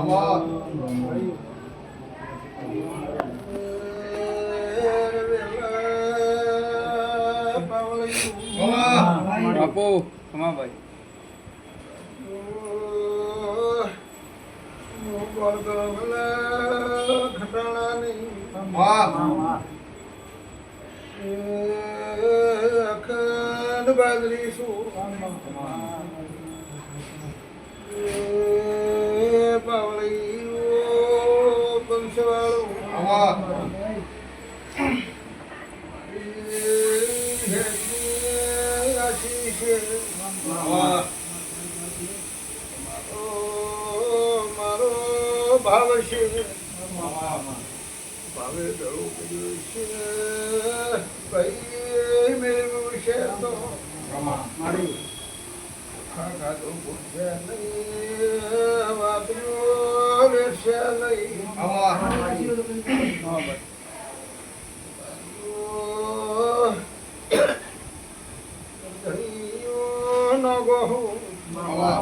મામા મામા બાપુ ખમાભાઈ મામા અખંડ બાદરી શું પાવળી પંચવાળું મામા મામા મારો ભાવ છે ભાવે દળો કર્યો છે ભાઈ મેળવ્યું છે તો મામા ખાધું પૂછશે નહીં વાપર્યું લેશે નહીં મામા મામા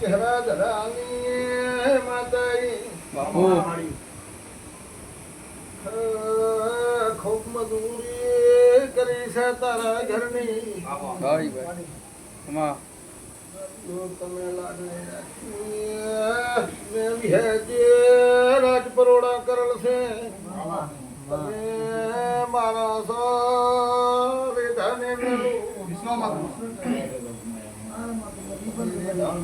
ચહેરા ધરાની માતાઈ બાપુ ખૂબ મજૂરી કરી છે તારા ઘરની. તમે કરેલ છે. તમે મારા સો વિધાને મેળવું વિધાન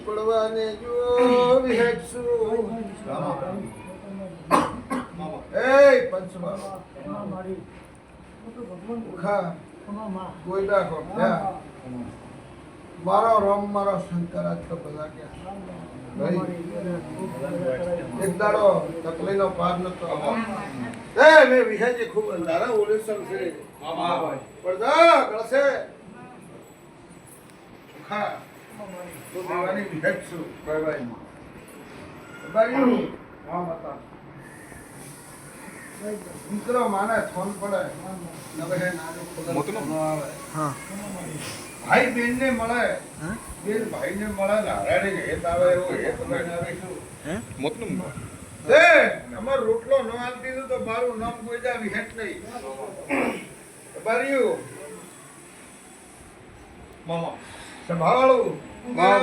પડવાને જો વિહેડશું એ પંચમા ઉખા ગોયડા કો મારો રોમ મારો શંકર તો બધા ક્યાં એક દાડો તકલીનો પાર નતો એ મે વિહાજી ખૂબ અંધારા ઓલેશન છે મામા. પડદા કળસે ખા. તો દેવાની વિહેજ છું. ભાઈ ભાઈ બારી. હા માતા દીકરો માને ફોન પડે. નવે નાનો આવે. હા. ભાઈ બેન ને મળે બેન ભાઈ ને મળે નારાયણ હેત આવે એવો હેત લઈને આવીશું એ અમાર રોટલો ન આલતી તો મારું નામ કોઈ જા વિહેત નહીં. બારીયું મામા સંભાળું. વાહ,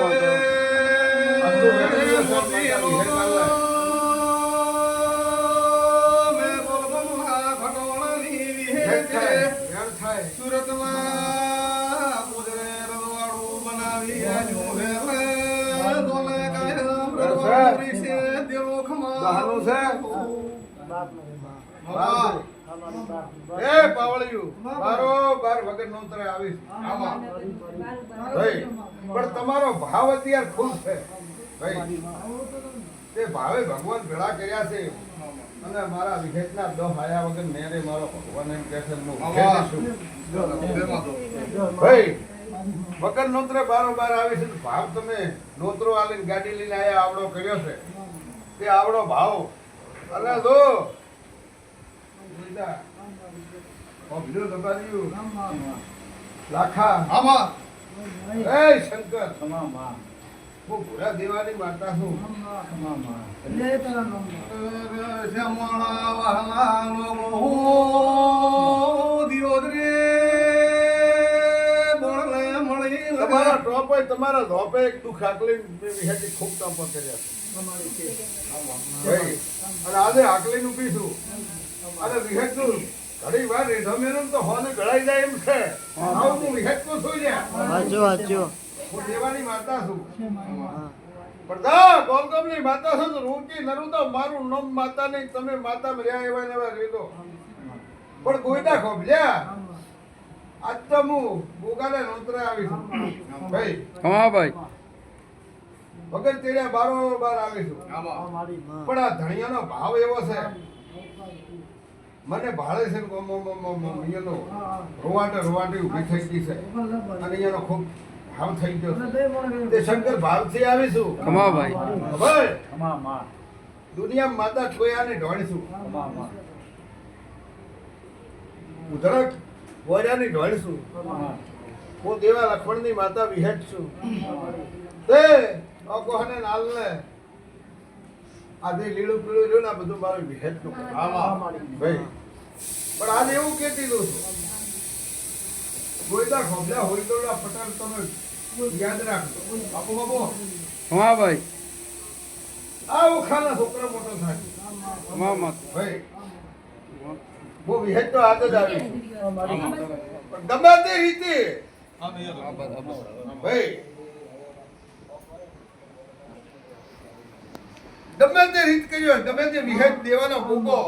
એ પાવળિયું બારોબાર વગર નોતરે આવીશ મામા ભાઈ પણ તમારો ભાવ અત્યારે ફૂલ છે ભાઈ તે ભાવે ભગવાન ભેળા કર્યા છે. અને મારા વિઘેટના દો હાયા વગર મેરે મારો ભગવાન એમ કહે છે. ભાઈ વગર નોતરે બારોબાર આવે છે ભાવ તમે નોતરો આલીને ગાડી લઈને આયા આવડો કર્યો છે. તે આવડો ભાવ. અરે દો. લાખા. આમાં. એ શંકર. હું ભૂરા દેવાની વાર્તા શું તમારા ધોપે એક દુખાકલી વિહાજી ખૂબ ટોપ કર્યા અને આજે આકલી નું પીશું અને વિહેજનું ઘણી વાર રેઢો મેરમ તો હોને ગળાઈ જાય એમ છે. હું. વિહેજનું છું સાચો સાચો હું દેવાની માતા છું પણ દા ગોલગમની માતા છું તો રૂકી નરું તો મારું નામ માતા નહીં તમે માતા રહ્યા એવા ને એવા રેલો પણ કોઈના ખોભલ્યા આજ તો હું બોગાને નોતરે આવી છું ભાઈ ખમાભાઈ વગર તેડ્યા બારો બાર આવી છું પણ આ ધણિયાનો ભાવ એવો છે મને ભાળે છે રોવાટે રોવાટી ઊભી થઈ ગઈ છે અને અહીંયાનો ખૂબ ભાવ થઈ ગયો તે શંકર ભાવથી આવીશું. ખમાભાઈ ખબર? દુનિયા માતા આને ઢોળીશું. ઉધરક વોર્યાની ઢોળીશું. હું દેવા લક્ષ્મણની માતા વિહેટ છું તે અકોહને નાલને. આજે લીલું પીળું રહ્યું ને બધું મારું વિહેટનું. ભાઈ. પણ આજે એવું કહેતી દઉં છું. ગોયદા ખોબલા હોય પટેલ તમે યાદ રાખજો. બાપુ બાપુ. ભાઈ. આ ઓખાના છોકરા મોટો થાય. ખમા ભાઈ હું. વિહેટ તો આજ જ આવી. છું. ગમે તે રીતે. ભાઈ ગમે તે રીત કર્યો ગમે તે વિહેત દેવાનો ભૂકો.